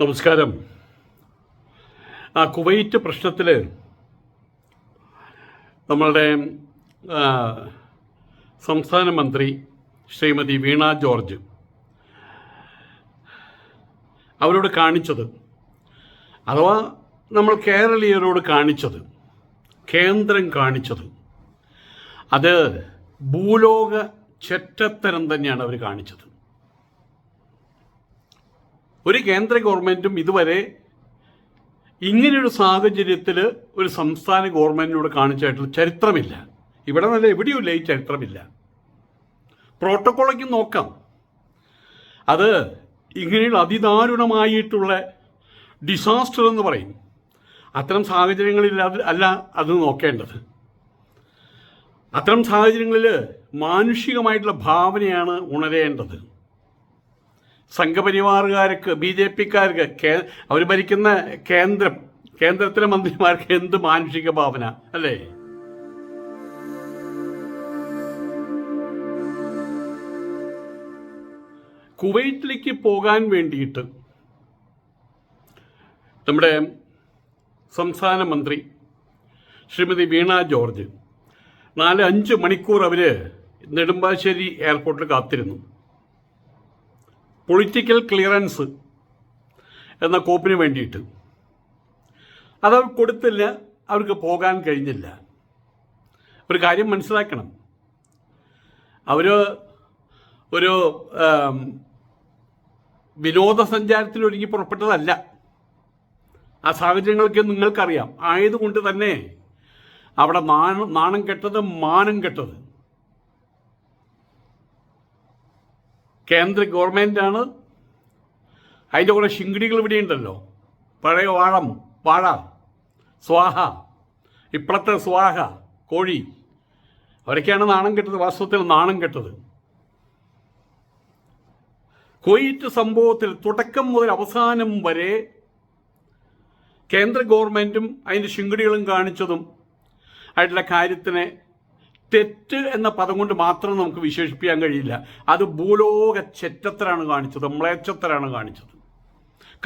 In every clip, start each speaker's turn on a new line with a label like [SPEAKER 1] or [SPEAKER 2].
[SPEAKER 1] നമസ്കാരം. ആ കുവൈറ്റ് പ്രശ്നത്തിൽ നമ്മളുടെ സംസ്ഥാന മന്ത്രി ശ്രീമതി വീണ ജോർജ് അവരോട് കാണിച്ചത് അഥവാ നമ്മൾ കേരളീയരോട് കാണിച്ചത് കേന്ദ്രം കാണിച്ചത് അത് ഭൂലോക ചെറ്റത്തരം തന്നെയാണ് അവർ കാണിച്ചത്. ഒരു കേന്ദ്ര ഗവൺമെന്റും ഇതുവരെ ഇങ്ങനെയൊരു സാഹചര്യത്തിൽ ഒരു സംസ്ഥാന ഗവൺമെന്റിനോട് കാണിച്ചായിട്ടുള്ള ചരിത്രമില്ല. ഇവിടെ നല്ല എവിടെയുമില്ല ഈ ചരിത്രമില്ല. പ്രോട്ടോക്കോളൊക്കെ നോക്കാം. അത് ഇങ്ങനെയുള്ള അതിദാരുണമായിട്ടുള്ള ഡിസാസ്റ്റർ എന്ന് പറയും. അത്തരം സാഹചര്യങ്ങളിൽ അത് അല്ല അത് നോക്കേണ്ടത്. അത്തരം സാഹചര്യങ്ങളിൽ മാനുഷികമായിട്ടുള്ള ഭാവനയാണ് ഉണരേണ്ടത്. സംഘപരിവാറുകാർക്ക് ബി ജെ പിക്കാർക്ക് അവർ ഭരിക്കുന്ന കേന്ദ്രം കേന്ദ്രത്തിലെ മന്ത്രിമാർക്ക് എന്ത് മാനുഷിക ഭാവന അല്ലേ? കുവൈറ്റിലേക്ക് പോകാൻ വേണ്ടിയിട്ട് നമ്മുടെ സംസ്ഥാന മന്ത്രി ശ്രീമതി വീണ ജോർജ് നാല് അഞ്ച് മണിക്കൂർ അവർ നെടുമ്പാശ്ശേരി എയർപോർട്ടിൽ കാത്തിരുന്നു. പൊളിറ്റിക്കൽ ക്ലിയറൻസ് എന്ന കോപ്പിന് വേണ്ടിയിട്ട്. അതവർ കൊടുത്തില്ല അവർക്ക് പോകാൻ കഴിഞ്ഞില്ല. ഒരു കാര്യം മനസ്സിലാക്കണം. അവർ ഒരു വിനോദസഞ്ചാരത്തിന് ഒരുങ്ങി പുറപ്പെട്ടതല്ല. ആ സാഹചര്യങ്ങളൊക്കെ നിങ്ങൾക്കറിയാം. ആയതുകൊണ്ട് തന്നെ അവിടെ നാണം കെട്ടത് മാനം കെട്ടത് കേന്ദ്ര ഗവൺമെന്റാണ് അതിന്റെ കുറേ ശിങ്കിടികൾ ഇവിടെ ഉണ്ടല്ലോ. പഴയ വാഴം വാഴ സ്വാഹ ഇപ്പോഴത്തെ സ്വാഹ കോഴി. അവരൊക്കെയാണ് നാണം കെട്ടത് വാസ്തവത്തിൽ നാണം കെട്ടത്. കൊയ്റ്റ് സംഭവത്തിൽ തുടക്കം മുതൽ അവസാനം വരെ കേന്ദ്ര ഗവൺമെന്റും അതിന്റെ ശിങ്കിടികളും കാണിച്ചതും ആയിട്ടുള്ള കാര്യത്തിനെ തെറ്റ് എന്ന പദം കൊണ്ട് മാത്രം നമുക്ക് വിശേഷിപ്പിക്കാൻ കഴിയില്ല. അത് ഭൂലോക ചെറ്റത്തരാണ് കാണിച്ചത് മ്ലേച്ഛത്തരാണ് കാണിച്ചത്.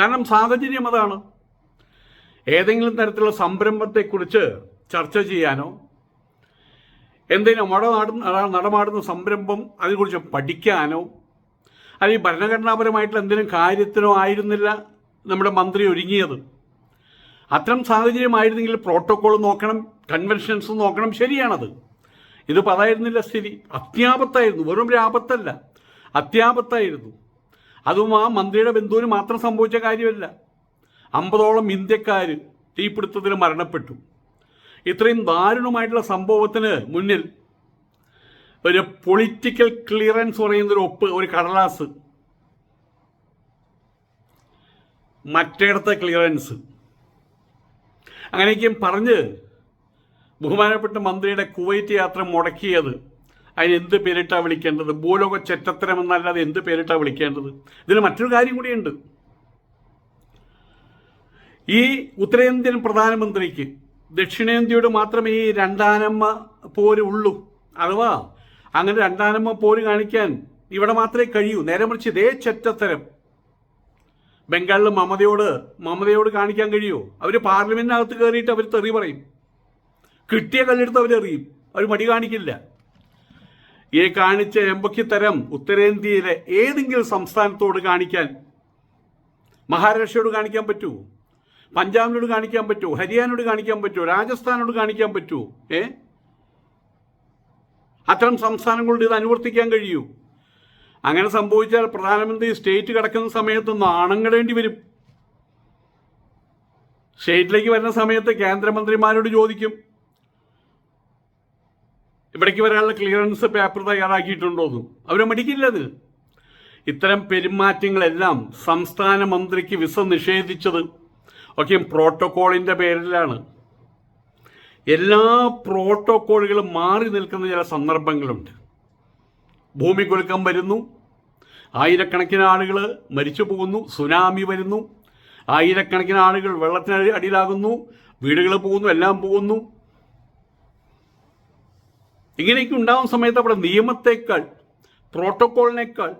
[SPEAKER 1] കാരണം സാഹചര്യം അതാണ്. ഏതെങ്കിലും തരത്തിലുള്ള സംരംഭത്തെക്കുറിച്ച് ചർച്ച ചെയ്യാനോ എന്തെങ്കിലും മട നട നടമാടുന്ന സംരംഭം അതിനെക്കുറിച്ച് പഠിക്കാനോ അല്ലെങ്കിൽ ഭരണഘടനാപരമായിട്ടുള്ള എന്തെങ്കിലും കാര്യത്തിനോ ആയിരുന്നില്ല നമ്മുടെ മന്ത്രി ഒരുങ്ങിയത്. അത്തരം സാഹചര്യമായിരുന്നെങ്കിൽ പ്രോട്ടോകോൾ നോക്കണം കൺവെൻഷൻസ് നോക്കണം ശരിയാണത്. ഇതിപ്പോൾ അതായിരുന്നില്ല സ്ഥിതി. അത്യാപത്തായിരുന്നു. വെറും ഒരു ആപത്തല്ല അത്യാപത്തായിരുന്നു. അതും ആ മന്ത്രിയുടെ ബന്ധുവിന് മാത്രം സംഭവിച്ച കാര്യമല്ല. അമ്പതോളം ഇന്ത്യക്കാർ തീപിടുത്തത്തിൽ മരണപ്പെട്ടു. ഇത്രയും ദാരുണമായിട്ടുള്ള സംഭവത്തിന് മുന്നിൽ ഒരു പൊളിറ്റിക്കൽ ക്ലിയറൻസ് പറയുന്ന ഒരു ഒപ്പ് ഒരു കടലാസ്. മറ്റേടത്തെ ക്ലിയറൻസ് അങ്ങനെയൊക്കെയും പറഞ്ഞ് ബഹുമാനപ്പെട്ട മന്ത്രിയുടെ കുവൈറ്റ് യാത്ര മുടക്കിയത്. അതിന് എന്ത് പേരിട്ടാണ് വിളിക്കേണ്ടത്? ഭൂലോക ചെറ്റത്തരം എന്നല്ലാതെ എന്ത് പേരിട്ടാണ് വിളിക്കേണ്ടത്? ഇതിന് മറ്റൊരു കാര്യം കൂടിയുണ്ട്. ഈ ഉത്തരേന്ത്യൻ പ്രധാനമന്ത്രിക്ക് ദക്ഷിണേന്ത്യയോട് മാത്രമേ ഈ രണ്ടാനമ്മ പോര് ഉള്ളൂ. അഥവാ അങ്ങനെ രണ്ടാനമ്മ പോര് കാണിക്കാൻ ഇവിടെ മാത്രമേ കഴിയൂ. നേരെ മറിച്ച് ഇതേ ചെറ്റത്തരം ബംഗാളിൽ മമതയോട് മമതയോട് കാണിക്കാൻ കഴിയുമോ? അവർ പാർലമെന്റിനകത്ത് കയറിയിട്ട് അവർ തെറി പറയും. കിട്ടിയ കല്ലെടുത്ത് അവരെറിയും. അവർ മടി കാണിക്കില്ല. ഈ കാണിച്ച എമ്പക്കിത്തരം ഉത്തരേന്ത്യയിലെ ഏതെങ്കിലും സംസ്ഥാനത്തോട് കാണിക്കാൻ മഹാരാഷ്ട്രയോട് കാണിക്കാൻ പറ്റുമോ പഞ്ചാബിനോട് കാണിക്കാൻ പറ്റുമോ ഹരിയാനോട് കാണിക്കാൻ പറ്റുമോ രാജസ്ഥാനോട് കാണിക്കാൻ പറ്റുമോ ഏ? അത്തരം സംസ്ഥാനങ്ങളോട് ഇത് അനുവർത്തിക്കാൻ കഴിയൂ. അങ്ങനെ സംഭവിച്ചാൽ പ്രധാനമന്ത്രി സ്റ്റേറ്റ് കിടക്കുന്ന സമയത്ത് നാണങ്ങടേണ്ടി വരും. സ്റ്റേറ്റിലേക്ക് വരുന്ന സമയത്ത് കേന്ദ്രമന്ത്രിമാരോട് ചോദിക്കും. ഇവിടേക്ക് വരാനുള്ള ക്ലിയറൻസ് പേപ്പർ തയ്യാറാക്കിയിട്ടുണ്ടോന്നും. അവർ മടിക്കില്ലത് ഇത്തരം പെരുമാറ്റങ്ങളെല്ലാം സംസ്ഥാന മന്ത്രിക്ക് വിസ നിഷേധിച്ചത് ഒക്കെ പ്രോട്ടോക്കോളിന്റെ പേരിലാണ്. എല്ലാ പ്രോട്ടോക്കോളുകളും മാറി നിൽക്കുന്ന ചില സന്ദർഭങ്ങളുണ്ട്. ഭൂമി കുലുക്കം വരുന്നു ആയിരക്കണക്കിന് ആളുകൾ മരിച്ചു പോകുന്നു സുനാമി വരുന്നു ആയിരക്കണക്കിന് ആളുകൾ വെള്ളത്തിന് അടിയിലാകുന്നു വീടുകൾ പോകുന്നു എല്ലാം പോകുന്നു. ഇങ്ങനെയൊക്കെ ഉണ്ടാകുന്ന സമയത്ത് അവിടെ നിയമത്തേക്കാൾ പ്രോട്ടോക്കോളിനേക്കാൾ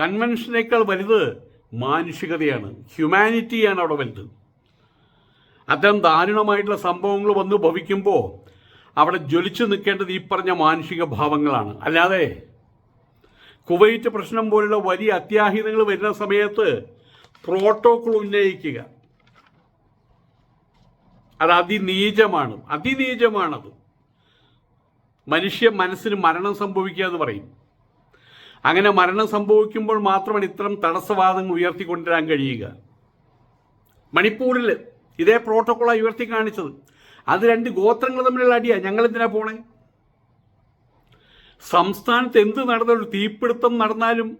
[SPEAKER 1] കൺവെൻഷനേക്കാൾ വലുത് മാനുഷികതയാണ്. ഹ്യൂമാനിറ്റിയാണ് അവിടെ വലുത്. അത്തരം ദാരുണമായിട്ടുള്ള സംഭവങ്ങൾ വന്നു ഭവിക്കുമ്പോൾ അവിടെ ജ്വലിച്ചു നിൽക്കേണ്ടത് ഈ പറഞ്ഞ മാനുഷിക ഭാവങ്ങളാണ്. അല്ലാതെ കുവൈറ്റ് പ്രശ്നം പോലുള്ള വലിയ അത്യാഹിതങ്ങൾ വരുന്ന സമയത്ത് പ്രോട്ടോകോൾ ഉന്നയിക്കുക. അത് അതിനീചമാണ്. അതിനീചമാണത്. മനുഷ്യ മനസ്സിന് മരണം സംഭവിക്കുക എന്ന് പറയും. അങ്ങനെ മരണം സംഭവിക്കുമ്പോൾ മാത്രമാണ് ഇത്തരം തടസ്സവാദങ്ങൾ ഉയർത്തിക്കൊണ്ടുവരാൻ കഴിയുക. മണിപ്പൂരിൽ ഇതേ പ്രോട്ടോക്കോളാണ് ഉയർത്തി കാണിച്ചത്. അത് രണ്ട് ഗോത്രങ്ങൾ തമ്മിലുള്ള അടിയാ. ഞങ്ങൾ എന്തിനാ പോണേ? സംസ്ഥാനത്ത് എന്ത് നടന്നാലും തീപിടുത്തം നടന്നാലും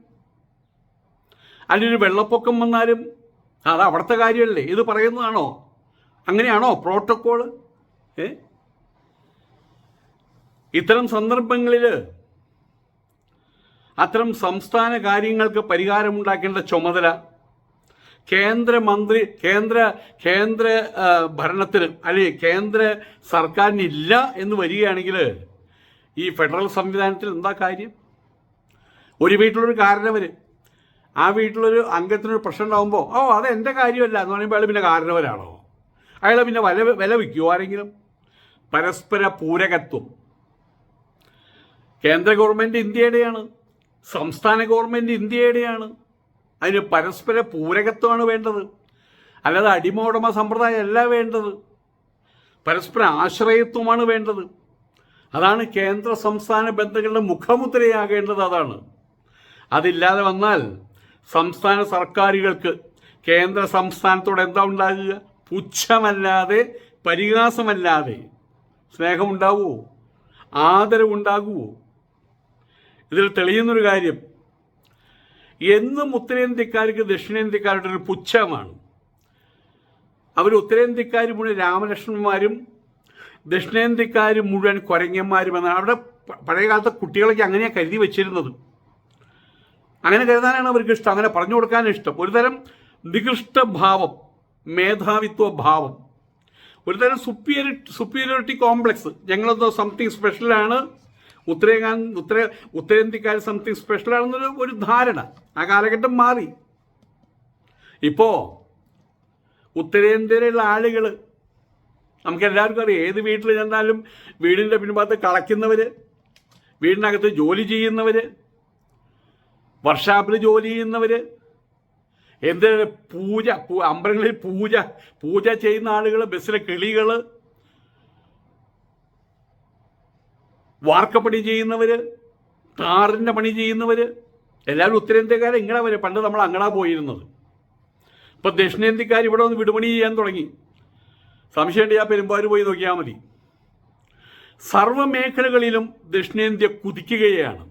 [SPEAKER 1] അല്ലെങ്കിൽ വെള്ളപ്പൊക്കം വന്നാലും അത് അവിടുത്തെ കാര്യമല്ലേ? ഇത് പറയുന്നതാണോ? അങ്ങനെയാണോ പ്രോട്ടോക്കോൾ? ഏ? ഇത്തരം സന്ദർഭങ്ങളിൽ അത്തരം സംസ്ഥാന കാര്യങ്ങൾക്ക് പരിഹാരമുണ്ടാക്കേണ്ട ചുമതല കേന്ദ്രമന്ത്രി കേന്ദ്ര കേന്ദ്ര ഭരണത്തിന് അല്ലെങ്കിൽ കേന്ദ്ര സർക്കാരിനില്ല എന്ന് വരികയാണെങ്കിൽ ഈ ഫെഡറൽ സംവിധാനത്തിൽ എന്താ കാര്യം? ഒരു വീട്ടിലൊരു കാരണവർ ആ വീട്ടിലൊരു അംഗത്തിനൊരു പ്രശ്നം ഉണ്ടാകുമ്പോൾ ഓ അത് എന്റെ കാര്യമല്ല എന്ന് പറയുമ്പോൾ അയാൾ പിന്നെ കാരണവരാണോ? അയാൾ പിന്നെ വില വില വിൽക്കുമോ ആരെങ്കിലും? പരസ്പര പൂരകത്വം. കേന്ദ്ര ഗവൺമെന്റ് ഇന്ത്യയുടെയാണ് സംസ്ഥാന ഗവൺമെന്റ് ഇന്ത്യയുടെയാണ്. അതിന് പരസ്പര പൂരകത്വമാണ് വേണ്ടത്. അല്ലാതെ അടിമോടമ സമ്പ്രദായമല്ല വേണ്ടത്. പരസ്പര ആശ്രയത്വമാണ് വേണ്ടത്. അതാണ് കേന്ദ്ര സംസ്ഥാന ബന്ധങ്ങളുടെ മുഖമുദ്രയാകേണ്ടത് അതാണ്. അതില്ലാതെ വന്നാൽ സംസ്ഥാന സർക്കാരുകൾക്ക് കേന്ദ്ര സംസ്ഥാനത്തോട് എന്താ ഉണ്ടാകുക? പുച്ഛമല്ലാതെ പരിഹാസമല്ലാതെ സ്നേഹമുണ്ടാവുമോ ആദരവുണ്ടാകുമോ ഇതിൽ തെളിയുന്നൊരു കാര്യം. എന്നും ഉത്തരേന്ത്യക്കാർക്ക് ദക്ഷിണേന്ത്യക്കാരുടെ ഒരു പുച്ഛമാണ്. അവർ ഉത്തരേന്ത്യക്കാർ മുഴുവൻ രാമലക്ഷ്മണന്മാരും ദക്ഷിണേന്ത്യക്കാർ മുഴുവൻ കൊരങ്ങന്മാരും എന്നാണ്. അവിടെ പഴയ കാലത്തെ കുട്ടികളൊക്കെ അങ്ങനെയാണ് കരുതി വെച്ചിരുന്നത്. അങ്ങനെ കരുതാനാണ് അവർക്ക് ഇഷ്ടം. അങ്ങനെ പറഞ്ഞു കൊടുക്കാൻ ഇഷ്ടം. ഒരുതരം നികൃഷ്ടഭാവം മേധാവിത്വ ഭാവം ഒരുതരം സുപ്പീരി സുപ്പീരിയോറിറ്റി കോംപ്ലക്സ് ഞങ്ങളെന്തോ സംതിങ് സ്പെഷ്യലാണ് ഉത്തരേകാൻ ഉത്തര ഉത്തരേന്ത്യക്കാർ സംതിങ് സ്പെഷ്യലാണെന്നൊരു ഒരു ധാരണ. ആ കാലഘട്ടം മാറി. ഇപ്പോൾ ഉത്തരേന്ത്യയിലുള്ള ആളുകൾ നമുക്ക് എല്ലാവർക്കും അറിയാം. ഏത് വീട്ടിൽ ചെന്നാലും വീടിന്റെ പിൻഭാഗത്ത് കളയ്ക്കുന്നവർ വീടിനകത്ത് ജോലി ചെയ്യുന്നവർ വർഷാപ്പിൽ ജോലി ചെയ്യുന്നവർ എന്തിനാണ് പൂജ അമ്പലങ്ങളിൽ പൂജ പൂജ ചെയ്യുന്ന ആളുകൾ ബസ്സിലെ കിളികൾ വാർക്കപ്പണി ചെയ്യുന്നവർ കാറിന്റെ പണി ചെയ്യുന്നവർ എല്ലാവരും ഉത്തരേന്ത്യക്കാരെ. ഇങ്ങനെ വരെ. പണ്ട് നമ്മൾ അങ്ങടാ പോയിരുന്നത്. ഇപ്പം ദക്ഷിണേന്ത്യക്കാർ ഇവിടെ വന്ന് വിടുപണി ചെയ്യാൻ തുടങ്ങി. സംശയമുണ്ട് ആ പെരുമ്പാവൂർ പോയി നോക്കിയാൽ മതി. സർവമേഖലകളിലും ദക്ഷിണേന്ത്യ കുതിക്കുകയാണ്.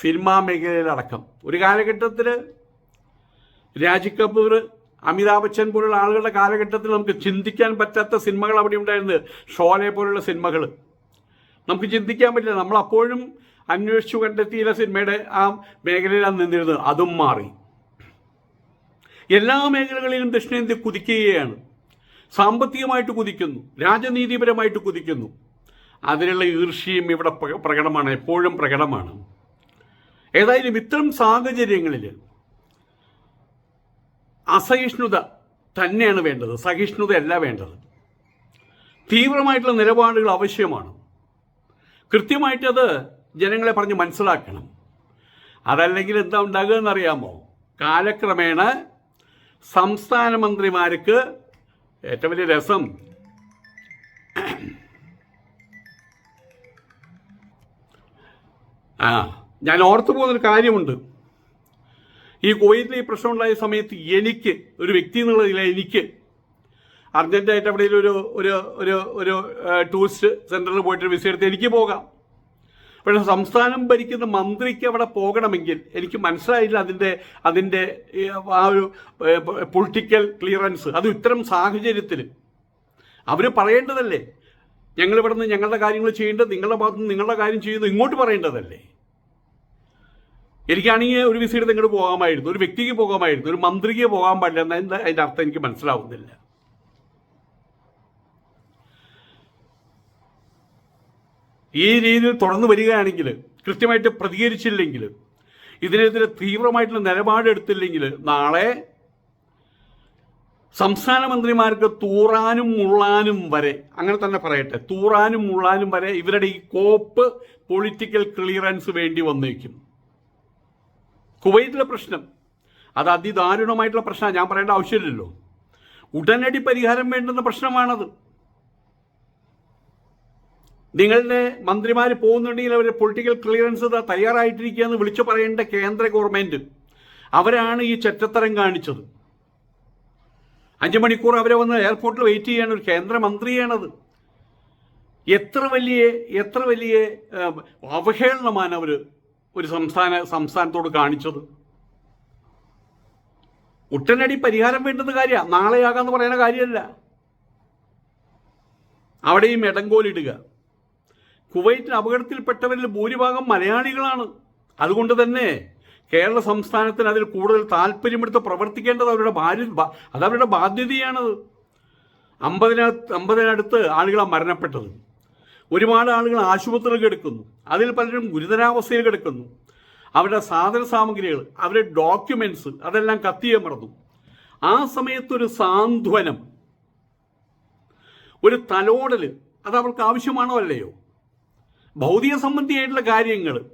[SPEAKER 1] സിനിമാ മേഖലയിലടക്കം. ഒരു കാലഘട്ടത്തിൽ രാജ് കപൂർ അമിതാഭ് ബച്ചൻ പോലുള്ള ആളുകളുടെ കാലഘട്ടത്തിൽ നമുക്ക് ചിന്തിക്കാൻ പറ്റാത്ത സിനിമകൾ അവിടെ ഉണ്ടായിരുന്നത് ഷോലെ പോലുള്ള സിനിമകൾ നമുക്ക് ചിന്തിക്കാൻ പറ്റില്ല. നമ്മൾ അപ്പോഴും അന്വേഷിച്ചു കണ്ടെത്തിയില്ല സിനിമയുടെ ആ മേഖലയിലാണ് നിന്നിരുന്നത്. അതും മാറി. എല്ലാ മേഖലകളിലും ദക്ഷിണേന്ത്യ കുതിക്കുകയാണ്. സാമ്പത്തികമായിട്ട് കുതിക്കുന്നു. രാജനീതിപരമായിട്ട് കുതിക്കുന്നു. അതിനുള്ള ഈർഷ്യയും ഇവിടെ പ്രകടമാണ്. എപ്പോഴും പ്രകടമാണ്. ഏതായാലും ഇത്തരം സാഹചര്യങ്ങളിൽ അസഹിഷ്ണുത തന്നെയാണ് വേണ്ടത്. സഹിഷ്ണുതയല്ല വേണ്ടത്. തീവ്രമായിട്ടുള്ള നിലപാടുകൾ ആവശ്യമാണ്. കൃത്യമായിട്ടത് ജനങ്ങളെ പറഞ്ഞ് മനസ്സിലാക്കണം. അതല്ലെങ്കിൽ എന്താ ഉണ്ടാകുക എന്നറിയാമോ കാലക്രമേണ സംസ്ഥാന മന്ത്രിമാർക്ക് ഏറ്റവും വലിയ രസം ആ ഞാൻ ഓർത്തു പോകുന്നൊരു കാര്യമുണ്ട്. ഈ കുവൈറ്റിൽ ഈ പ്രശ്നമുണ്ടായ സമയത്ത് എനിക്ക് ഒരു വ്യക്തി എന്നുള്ളതിൽ എനിക്ക് അർജന്റായിട്ട് എവിടെയെങ്കിലും ഒരു ഒരു ഒരു ഒരു ടൂറിസ്റ്റ് സെന്ററിൽ പോയിട്ട് വിസ എടുത്ത് എനിക്ക് പോകാം. പക്ഷേ സംസ്ഥാനം ഭരിക്കുന്ന മന്ത്രിക്ക് അവിടെ പോകണമെങ്കിൽ എനിക്ക് മനസ്സിലായില്ല അതിന്റെ അതിന്റെ ആ ഒരു പൊളിറ്റിക്കൽ ക്ലിയറൻസ് അത് ഇത്തരം സാഹചര്യത്തിൽ അവർ പറയേണ്ടതല്ലേ? ഞങ്ങളിവിടെ നിന്ന് ഞങ്ങളുടെ കാര്യങ്ങൾ ചെയ്യേണ്ടത് നിങ്ങളുടെ ഭാഗത്ത് നിന്ന് നിങ്ങളുടെ കാര്യം ചെയ്യുന്നത് ഇങ്ങോട്ട് പറയേണ്ടതല്ലേ? എനിക്കാണെങ്കിൽ ഒരു വിസ എടുത്ത് ഇങ്ങോട്ട് പോകാമായിരുന്നു. ഒരു വ്യക്തിക്ക് പോകാമായിരുന്നു. ഒരു മന്ത്രിക്ക് പോകാൻ പാടില്ല. എന്ന അതിന്റെ അർത്ഥം എനിക്ക് മനസ്സിലാവുന്നില്ല. ഈ രീതിയിൽ തുടർന്ന് വരികയാണെങ്കിൽ കൃത്യമായിട്ട് പ്രതികരിച്ചില്ലെങ്കിൽ ഇതിനെതിരെ തീവ്രമായിട്ടുള്ള നിലപാടെടുത്തില്ലെങ്കിൽ നാളെ സംസ്ഥാന മന്ത്രിമാർക്ക് തൂറാനും മുള്ളാനും വരെ അങ്ങനെ തന്നെ പറയട്ടെ തൂറാനും മുള്ളാനും വരെ ഇവരുടെ ഈ കോപ്പ് പൊളിറ്റിക്കൽ ക്ലിയറൻസ് വേണ്ടി വന്നേക്കും. കുവൈറ്റിലെ പ്രശ്നം അത് അതിദാരുണമായിട്ടുള്ള പ്രശ്നമാണ് ഞാൻ പറയേണ്ട ആവശ്യമില്ലല്ലോ. ഉടനടി പരിഹാരം വേണ്ടുന്ന പ്രശ്നമാണത്. നിങ്ങളുടെ മന്ത്രിമാർ പോകുന്നുണ്ടെങ്കിൽ അവരുടെ പൊളിറ്റിക്കൽ ക്ലിയറൻസ് തയ്യാറായിട്ടിരിക്കുക എന്ന് വിളിച്ചു പറയേണ്ട കേന്ദ്ര ഗവൺമെന്റ് അവരാണ് ഈ ചെറ്റത്തരം കാണിച്ചത്. അഞ്ച് മണിക്കൂർ അവരെ വന്ന് എയർപോർട്ടിൽ വെയിറ്റ് ചെയ്യാണ് ഒരു കേന്ദ്രമന്ത്രിയാണത് എത്ര വലിയ എത്ര വലിയ അവഹേളനമാണ് അവർ ഒരു സംസ്ഥാന സംസ്ഥാനത്തോട് കാണിച്ചത്. ഉടനടി പരിഹാരം വേണ്ടുന്ന കാര്യമാണ് നാളെയാകാന്ന് പറയുന്ന കാര്യമല്ല അവിടെയും ഇടങ്കോലിടുക കുവൈറ്റിൽ അപകടത്തിൽപ്പെട്ടവരിൽ ഭൂരിഭാഗം മലയാളികളാണ്. അതുകൊണ്ട് തന്നെ കേരള സംസ്ഥാനത്തിന് അതിൽ കൂടുതൽ താല്പര്യമെടുത്ത് പ്രവർത്തിക്കേണ്ടത് അവരുടെ ഭാര്യ അതവരുടെ ബാധ്യതയാണത്. അമ്പതിന അമ്പതിനടുത്ത് ആളുകളാണ് മരണപ്പെട്ടത്. ഒരുപാട് ആളുകൾ ആശുപത്രിയിൽ കിടക്കുന്നു അതിൽ പലരും ഗുരുതരാവസ്ഥയിൽ കിടക്കുന്നു. അവരുടെ സാധന സാമഗ്രികൾ അവരുടെ ഡോക്യുമെന്റ്സ് അതെല്ലാം കത്തിയമർന്നു ആ സമയത്തൊരു സാന്ത്വനം. ഒരു തലോടൽ അത് അവർക്ക് ആവശ്യമാണോ അല്ലയോ? ഭൗതിക സംബന്ധിയായിട്ടുള്ള കാര്യങ്ങൾ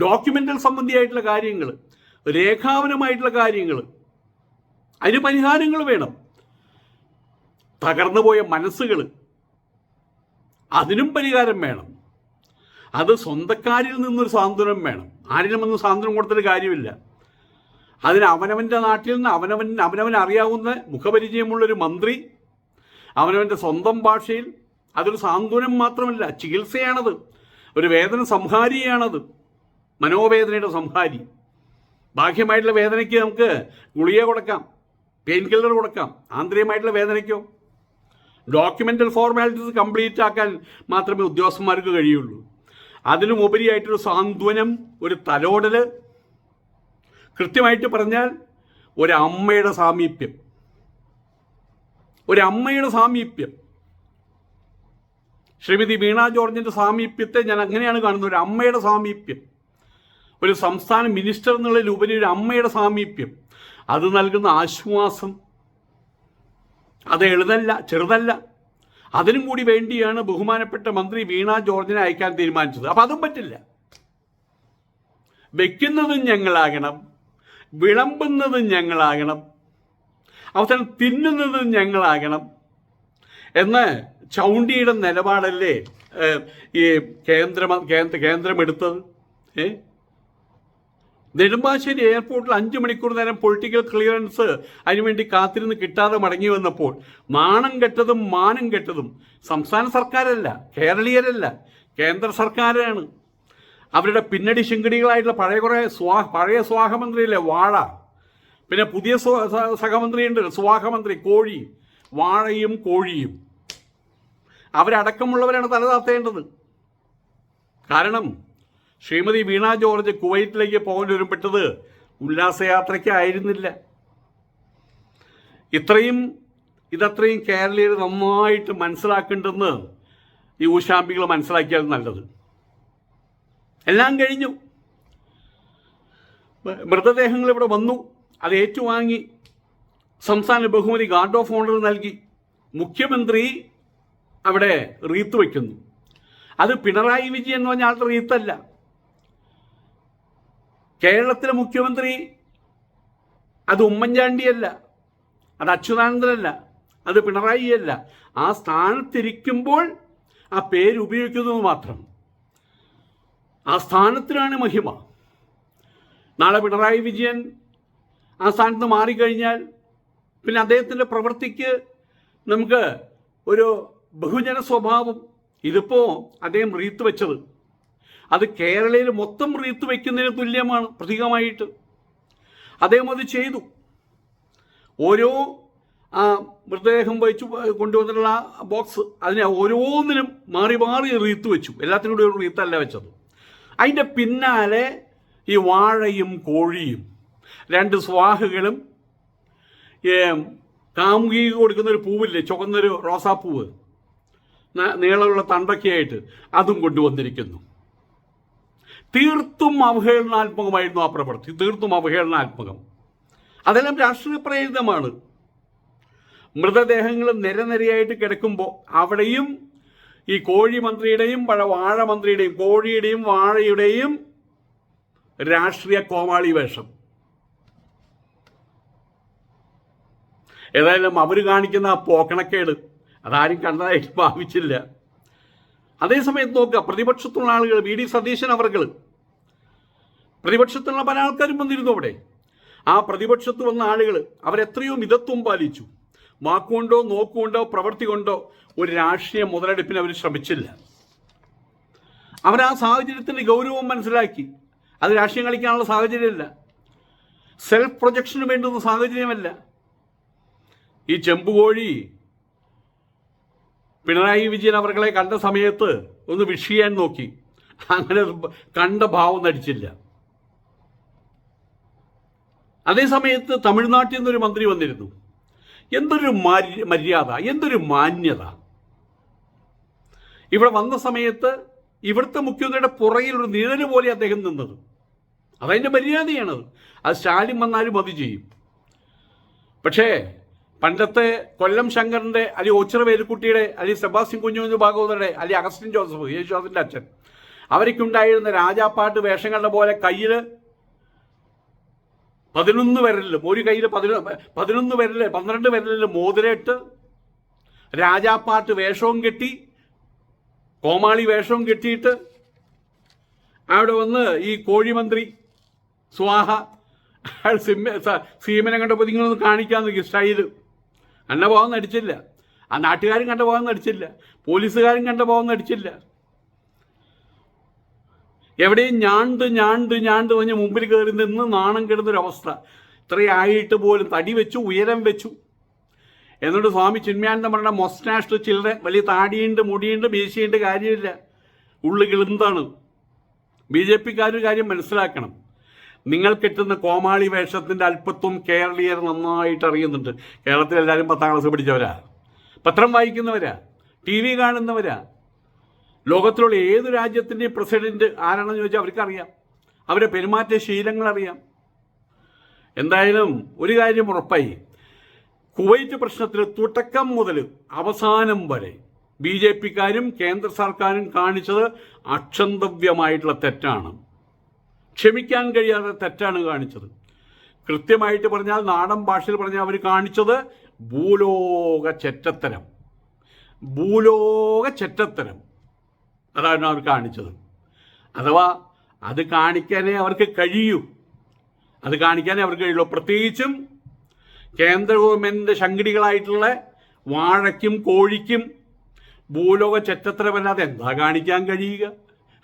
[SPEAKER 1] ഡോക്യുമെന്റൽ സംബന്ധിയായിട്ടുള്ള കാര്യങ്ങൾ രേഖാപരമായിട്ടുള്ള കാര്യങ്ങൾ അതിന് പരിഹാരങ്ങൾ വേണം. തകർന്നുപോയ മനസ്സുകൾ അതിനും പരിഹാരം വേണം. അത് സ്വന്തക്കാരിൽ നിന്നൊരു സാന്ത്വനം വേണം. ആരിലും ഒന്നും സാന്ത്വനം കൊടുത്തിട്ട് കാര്യമില്ല. അതിന് അവനവന്റെ നാട്ടിൽ നിന്ന് അവനവൻ അവനവൻ അറിയാവുന്ന മുഖപരിചയമുള്ളൊരു മന്ത്രി അവനവന്റെ സ്വന്തം ഭാഷയിൽ അതൊരു സാന്ത്വനം മാത്രമല്ല ചികിത്സയാണത്. ഒരു വേദന സംഹാരിയാണത്. മനോവേദനയുടെ സംഹാരി. ബാഹ്യമായിട്ടുള്ള വേദനയ്ക്ക് നമുക്ക് ഗുളിക കൊടുക്കാം പെയിൻ കില്ലർ കൊടുക്കാം ആന്തരികമായിട്ടുള്ള വേദനയ്ക്കോ? ഡോക്യുമെന്റൽ ഫോർമാലിറ്റീസ് കംപ്ലീറ്റ് ആക്കാൻ മാത്രമേ ഉദ്യോഗസ്ഥന്മാർക്ക് കഴിയുള്ളൂ. അതിനും ഉപരിയായിട്ടൊരു സാന്ത്വനം ഒരു തലോടൽ കൃത്യമായിട്ട് പറഞ്ഞാൽ ഒരമ്മയുടെ സാമീപ്യം. ഒരമ്മയുടെ സാമീപ്യം. ശ്രീമതി വീണ ജോർജിന്റെ സാമീപ്യത്തെ ഞാൻ അങ്ങനെയാണ് കാണുന്നത്. ഒരു അമ്മയുടെ സാമീപ്യം. ഒരു സംസ്ഥാന മിനിസ്റ്റർ എന്നുള്ളതിലുപരി ഒരു അമ്മയുടെ സാമീപ്യം. അത് നൽകുന്ന ആശ്വാസം. അത് എളുതല്ല ചെറുതല്ല. അതിനും കൂടി വേണ്ടിയാണ് ബഹുമാനപ്പെട്ട മന്ത്രി വീണ ജോർജിനെ അയക്കാൻ തീരുമാനിച്ചത്. അപ്പം അതും പറ്റില്ല. വെക്കുന്നതും ഞങ്ങളാകണം. വിളമ്പുന്നതും ഞങ്ങളാകണം. അവസാനം തിന്നുന്നതും ഞങ്ങളാകണം. എന്ന് ചൗണ്ടിയുടെ നിലപാടല്ലേ ഈ കേന്ദ്ര കേന്ദ്ര കേന്ദ്രമെടുത്തത്? ഏ? നെടുമ്പാശ്ശേരി എയർപോർട്ടിൽ അഞ്ച് മണിക്കൂർ നേരം പൊളിറ്റിക്കൽ ക്ലിയറൻസ് അതിനുവേണ്ടി കാത്തിരുന്ന് കിട്ടാതെ മടങ്ങി വന്നപ്പോൾ മാണം കെട്ടതും മാനം കെട്ടതും സംസ്ഥാന സർക്കാരല്ല കേരളീയരല്ല കേന്ദ്ര സർക്കാരാണ്. അവരുടെ പിന്നടി ശിങ്കടികളായിട്ടുള്ള പഴയ കുറേ സ്വാ പഴയ സ്വാഹമന്ത്രിയില്ലേ വാഴ. പിന്നെ പുതിയ സഹമന്ത്രിയുണ്ട് സ്വാഹമന്ത്രി കോഴി വാഴയും കോഴിയും. അവരടക്കമുള്ളവരാണ് തലതാത്തേണ്ടത് കാരണം ശ്രീമതി വീണ ജോർജ് കുവൈറ്റിലേക്ക് പോകേണ്ടി ഒരുപ്പെട്ടത് ഉല്ലാസയാത്രയ്ക്ക് ആയിരുന്നില്ല. ഇത്രയും ഇതത്രയും കേരളീയർ നന്നായിട്ട് മനസ്സിലാക്കേണ്ടെന്ന് ഈ ഊശാമ്പികൾ മനസ്സിലാക്കിയാൽ നല്ലത്. എല്ലാം കഴിഞ്ഞു. മൃതദേഹങ്ങൾ ഇവിടെ വന്നു. അത് ഏറ്റുവാങ്ങി. സംസ്ഥാന ബഹുമതി ഗാർഡ് ഓഫ് ഓണർ നൽകി. മുഖ്യമന്ത്രി അവിടെ റീത്ത് വയ്ക്കുന്നു. അത് പിണറായി വിജയൻ എന്ന് പറഞ്ഞ ആളുടെ റീത്തല്ല. കേരളത്തിലെ മുഖ്യമന്ത്രി അത് ഉമ്മൻചാണ്ടിയല്ല. അത് അച്യുതാനന്ദനല്ല. അത് പിണറായിയല്ല. ആ സ്ഥാനത്തിരിക്കുമ്പോൾ ആ പേര് ഉപയോഗിക്കുന്നത് മാത്രം. ആ സ്ഥാനത്തിനാണ് മഹിമ. നാളെ പിണറായി വിജയൻ ആ സ്ഥാനത്ത് മാറിക്കഴിഞ്ഞാൽ പിന്നെ അദ്ദേഹത്തിന്റെ പ്രവൃത്തിക്ക് നമുക്ക് ഒരു ബഹുജന സ്വഭാവം. ഇതിപ്പോൾ അദ്ദേഹം റീത്ത് വെച്ചത്. അത് കേരളയിൽ മൊത്തം റീത്ത് വയ്ക്കുന്നതിന് തുല്യമാണ് പ്രതീകമായിട്ട്. അദ്ദേഹം അത് ചെയ്തു. ഓരോ ആ മൃതദേഹം വെച്ച് കൊണ്ടുവന്നിട്ടുള്ള ബോക്സ് അതിനെ ഓരോന്നിനും മാറി മാറി റീത്ത് വെച്ചു. എല്ലാത്തിനും കൂടി ഒരു റീത്തല്ല വെച്ചത്. അതിന്റെ പിന്നാലെ ഈ വാഴയും കോഴിയും രണ്ട് സ്വാഹകളും കാമുകി കൊടുക്കുന്നൊരു പൂവില്ലേ ചുവന്നൊരു റോസാപ്പൂവ്? നീളമുള്ള തണ്ടൊക്കെയായിട്ട് അതും കൊണ്ടുവന്നിരിക്കുന്നു. തീർത്തും അവഹേളനാത്മകമായിരുന്നു ആ പ്രവൃത്തി. തീർത്തും അവഹേളനാത്മകം. അതെല്ലാം രാഷ്ട്രീയ പ്രേരിതമാണ്. മൃതദേഹങ്ങൾ നിരനിരയായിട്ട് കിടക്കുമ്പോൾ അവിടെയും ഈ കോഴി മന്ത്രിയുടെയും പഴ വാഴ മന്ത്രിയുടെയും കോഴിയുടെയും വാഴയുടെയും രാഷ്ട്രീയ കോമാളി വേഷം. ഏതായാലും അവർ കാണിക്കുന്ന ആ പോക്കണക്കേട് അതാരും കണ്ടതായിട്ട് ഭാവിച്ചില്ല. അതേസമയത്ത് നോക്കുക പ്രതിപക്ഷത്തുള്ള ആളുകൾ വി ഡി സതീശൻ അവർകൾ. പ്രതിപക്ഷത്തുള്ള പല ആൾക്കാരും വന്നിരുന്നു അവിടെ. ആ പ്രതിപക്ഷത്ത് വന്ന ആളുകൾ അവരെത്രയോ മിതത്വം പാലിച്ചു. വാക്കുകൊണ്ടോ നോക്കുകൊണ്ടോ പ്രവൃത്തി കൊണ്ടോ ഒരു രാഷ്ട്രീയ മുതലെടുപ്പിന് അവർ ശ്രമിച്ചില്ല. അവർ ആ സാഹചര്യത്തിന്റെ ഗൗരവം മനസ്സിലാക്കി. അത് രാഷ്ട്രീയം കളിക്കാനുള്ള സാഹചര്യമല്ല. സെൽഫ് പ്രൊജക്ഷന് വേണ്ടുന്ന സാഹചര്യമല്ല. ഈ ചെമ്പുകോഴി പിണറായി വിജയൻ അവർകളെ കണ്ട സമയത്ത് ഒന്ന് വിഷ് ചെയ്യാൻ നോക്കി. അങ്ങനെ കണ്ട ഭാവം നടിച്ചില്ല. അതേസമയത്ത് തമിഴ്നാട്ടിൽ നിന്നൊരു മന്ത്രി വന്നിരുന്നു. എന്തൊരു മര്യാദ എന്തൊരു മാന്യത. ഇവിടെ വന്ന സമയത്ത് ഇവിടുത്തെ മുഖ്യമന്ത്രിയുടെ പുറകിൽ ഒരു നിഴൽ പോലെ അദ്ദേഹം നിന്നത്. അതതിന്റെ മര്യാദയാണത്. അത് സ്റ്റാലിൻ വന്നാലും അത് ചെയ്യും. പക്ഷേ പണ്ടത്തെ കൊല്ലം ശങ്കറിന്റെ അല്ലെ ഓച്ചിറ വേലുക്കുട്ടിയുടെ അല്ലെ സെബാസ്റ്റ്യൻ കുഞ്ഞുകുഞ്ഞു ഭാഗവതരുടെ അല്ലെ അഗസ്റ്റിൻ ജോസഫ് യേശുദാസിന്റെ അച്ഛൻ. അവരൊക്കെയുണ്ടായിരുന്ന രാജാപ്പാട്ട് വേഷങ്ങളുടെ പോലെ കയ്യിൽ പതിനൊന്ന് വിരലിലും ഒരു കയ്യിൽ പതിനൊന്ന് വിരൽ പന്ത്രണ്ട് വിരലിൽ മോതിരയിട്ട് രാജാപ്പാട്ട് വേഷവും കെട്ടി കോമാളി വേഷവും കെട്ടിയിട്ട് അവിടെ വന്ന് ഈ കോഴിമന്ത്രി സ്വാഹ അയാൾ സിമ്മ സ- സീമനെ കണ്ട പൊതിങ്ങനൊന്ന് കാണിക്കാൻ നോക്കി സ്റ്റൈൽ. കണ്ട പോകാൻ നടിച്ചില്ല. ആ നാട്ടുകാരും കണ്ട പോകാൻ നടിച്ചില്ല. പോലീസുകാരും കണ്ട പോകാൻ നടിച്ചില്ല. എവിടെയും ഞാണ്ട് ഞാണ്ട് ഞാണ്ട് പറഞ്ഞ് മുമ്പിൽ കയറി നിന്ന് നാണം കെടുന്നൊരവസ്ഥ. ഇത്രയായിട്ട് പോലും തടി വെച്ചു ഉയരം വെച്ചു. എന്നിട്ട് സ്വാമി ചിന്മയാനന്ദ പറഞ്ഞ മൊസ്റ്റാഷ് ചിൽഡ്രൻ വലിയ താടിയുണ്ട് മുടിയുണ്ട് മീശയുണ്ട് കാര്യമില്ല. ഉള്ളു കിളുന്താണ് ബി ജെ പിക്കാർ കാര്യം മനസ്സിലാക്കണം. നിങ്ങൾ കെട്ടുന്ന കോമാളി വേഷത്തിന്റെ അല്പത്വം കേരളീയർ നന്നായിട്ട് അറിയുന്നുണ്ട്. കേരളത്തിൽ എല്ലാവരും പത്താം ക്ലാസ് പഠിച്ചവരാ. പത്രം വായിക്കുന്നവരാ. T V കാണുന്നവരാ. ലോകത്തിലുള്ള ഏത് രാജ്യത്തിന്റെയും പ്രസിഡന്റ് ആരാണെന്ന് ചോദിച്ചാൽ അവർക്കറിയാം. അവരുടെ പെരുമാറ്റ ശീലങ്ങൾ അറിയാം. എന്തായാലും ഒരു കാര്യം ഉറപ്പായി. കുവൈറ്റ് പ്രശ്നത്തിൽ തുടക്കം മുതൽ അവസാനം വരെ ബി ജെ പിക്കാരും കേന്ദ്ര സർക്കാരും കാണിച്ചത് അക്ഷന്തവ്യമായിട്ടുള്ള തെറ്റാണ്. ക്ഷമിക്കാൻ കഴിയാത്ത തെറ്റാണ് കാണിച്ചത്. കൃത്യമായിട്ട് പറഞ്ഞാൽ നാടൻ ഭാഷയിൽ പറഞ്ഞാൽ അവർ കാണിച്ചത് ഭൂലോക ചെറ്റത്തരം. ഭൂലോക ചെറ്റത്തരം. അതാണ് അവർ കാണിച്ചത്. അഥവാ അത് കാണിക്കാനേ അവർക്ക് കഴിയൂ. അത് കാണിക്കാനേ അവർക്ക് കഴിയുള്ളൂ. പ്രത്യേകിച്ചും കേന്ദ്ര ഗവൺമെന്റിന്റെ ശങ്കടികളായിട്ടുള്ള വാഴയ്ക്കും കോഴിക്കും ഭൂലോക ചെറ്റത്തരമല്ലാതെ എന്താ കാണിക്കാൻ കഴിയുക?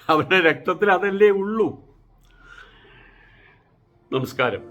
[SPEAKER 1] അവരുടെ രക്തത്തിൽ അതല്ലേ ഉള്ളൂ. നമസ്കാരം.